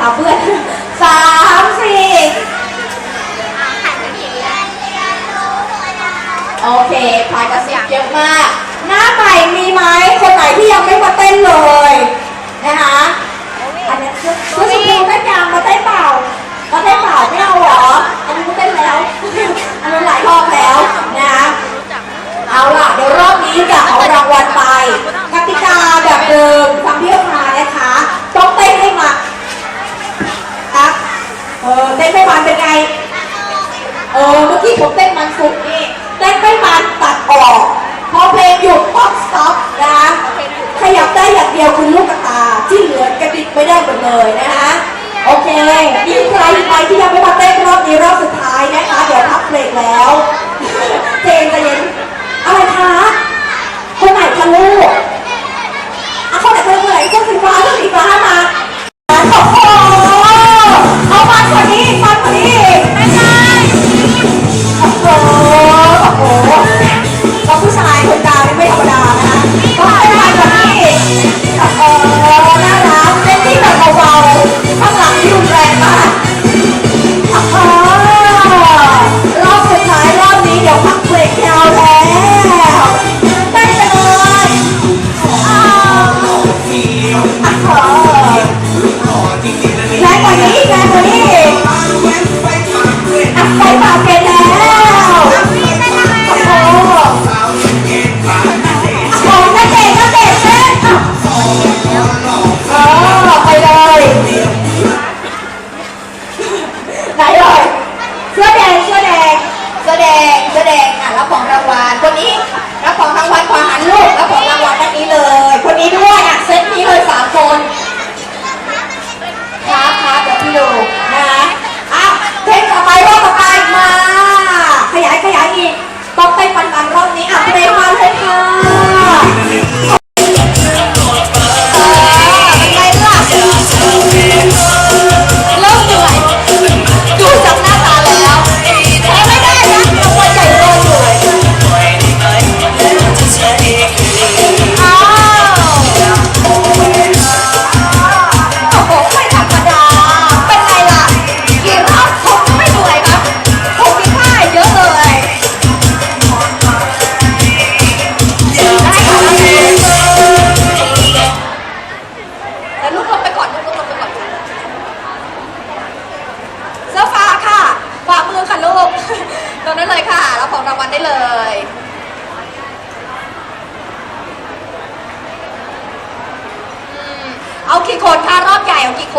ถามเพื่อนสามสี่โอเคพายกระซิบเยอะมาก หน้าใหม่มีไหมคนไหนที่ยังไม่มาเต้นเลยนะคะอันนี้คือคือชมพูเต้นยังมาเต้นเปล่ามาเต้นเปล่าไม่เอาเหรออันนี้ก็เต้นแล้ว อันนี้หลายรอบแล้วนะคะ เอาล่ะ เดี๋ยวรอบนี้จะเอารางวัลไปกติกาแบบเดิมฟังพี่มานะคะ ต้องเต้นให้มันอะเออเต้นให้มันเป็นไง เออเมื่อกี้ผมเต้นมันสุดนี่เต้นไม่มันตัดออก พอเพลงหยุดต้องสต็อปนะคะขยับได้อย่างเดียวคือลูกตา ที่เหลือกระดิกไม่ได้หมดเลยนะคะโอเคมีใครไหมที่ยังไม่มาเต้นรอบนี้รอบสุดท้ายนะคะเดี๋ยวพักเบรกแล้วเจนใจะเย็นอะไรคะคนไหนคะลูกอะคนไหนคนไหนเสื้อสีฟ้าเสื้อสีฟ้า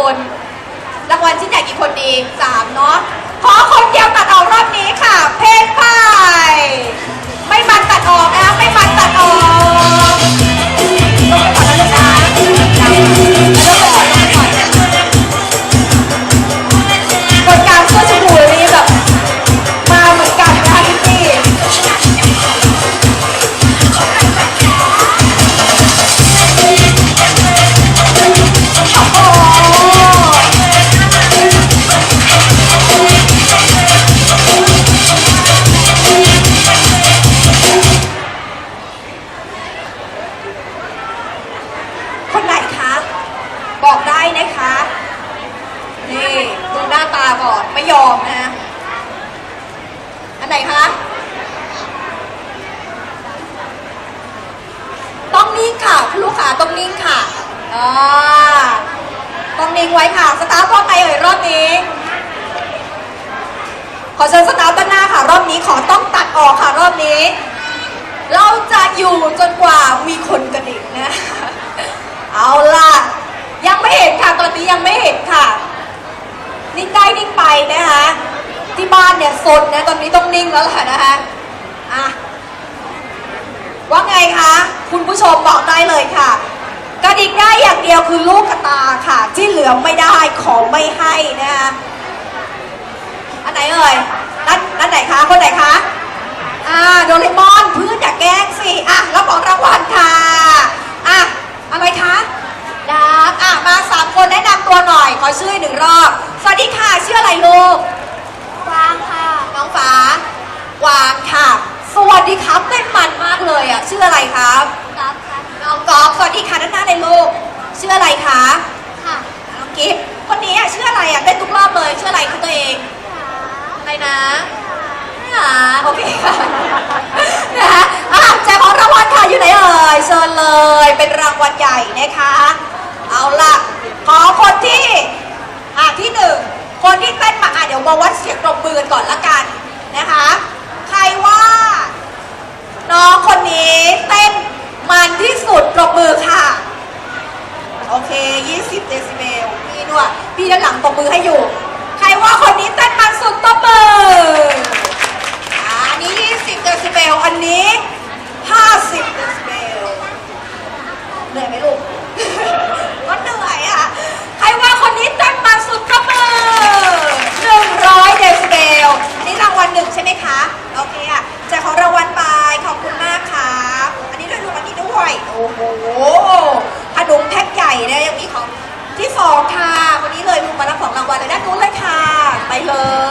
คน รางวัลชิ้นใหญ่กี่คนดีสามเนาะ สตาร์ทรอไหนเอ่ยรอบนี้ ขอเชิญสตาร์ทด้านหน้าค่ะ รอบนี้ขอต้องตัดออกค่ะรอบนี้ เราจะอยู่จนกว่ามีคนกระดิกนะ เอาล่ะ ยังไม่เห็นค่ะตอนนี้ยังไม่เห็นค่ะ นิ่งได้นิ่งไปนะคะที่บ้านเนี่ยสนนะตอนนี้ต้องนิ่งแล้วแหละนะคะอะว่าไงคะ คุณผู้ชมบอกได้เลยค่ะ กระดิกได้อย่างเดียวคือลูกกระตาค่ะ ที่เหลือไม่ได้ขอไม่ให้นะคะอันไหนเอ่ยด้านด้านไหนคะคนไหนคะอ่าโดเรมอนเพื่อนอย่าแกล้งสิอะรับของรางวัลค่ะอะอะไรคะดาบอะมาสามคนแนะนำตัวหน่อย ขอชื่อหนึ่งรอบสวัสดีค่ะชื่ออะไรลูกวางค่ะน้องฟ้าวางค่ะ สวัสดีครับเต้นมันมากเลยอะชื่ออะไรครับกอล์ฟค่ะน้ องกอล์ฟสวัสดีค่ะด้านหน้าเลยลูกชื่ออะไรคะค่ะน้องกิฟต์คนนี้อะชื่อเลยชื่ออะไรคะตัวเองอะไรนะอ่าโอเคค่ะนะคะอะแจกของรางวัลค่ะอยู่ไหนเอ่ยเชิญเลยเป็นรางวัลใหญ่นะคะ เอาล่ะขอคนที่อะที่หนึ่งคนที่เต้นมาอะเดี๋ยวมาวัดเสียงปรบมือกันก่อนละกันนะคะ ใครว่า น้องคนนี้เต้นมันที่สุดปรบมือค่ะ โอเค 20 เดซิเบลพี่ด้วยพี่ด้านหลังตบมือให้อยู่ ใครว่าคนนี้เต้นมันสุดตบมืออ่าอันนี้ 20 เดซิเบล อันนี้ 50 เดซิเบล เหนื่อยไหมลูก ก็เหนื่อยอะ ใครว่าคนนี้เต้นมันสุดตบมือ 100 เดซิเบล อันนี้รางวัลหนึ่งใช่ไหมคะ โอเคอะแจกของรางวัลไป ขอบคุณมากครับ อันนี้ด้วยลูกอันนี้ด้วย โอ้โหขนมแพ็คใหญ่เนี่ยยังมีของที่สองค่ะวันนี้เลยมุมมารับของรางวัลเลยด้านนู้นเลยค่ะ ไปเลย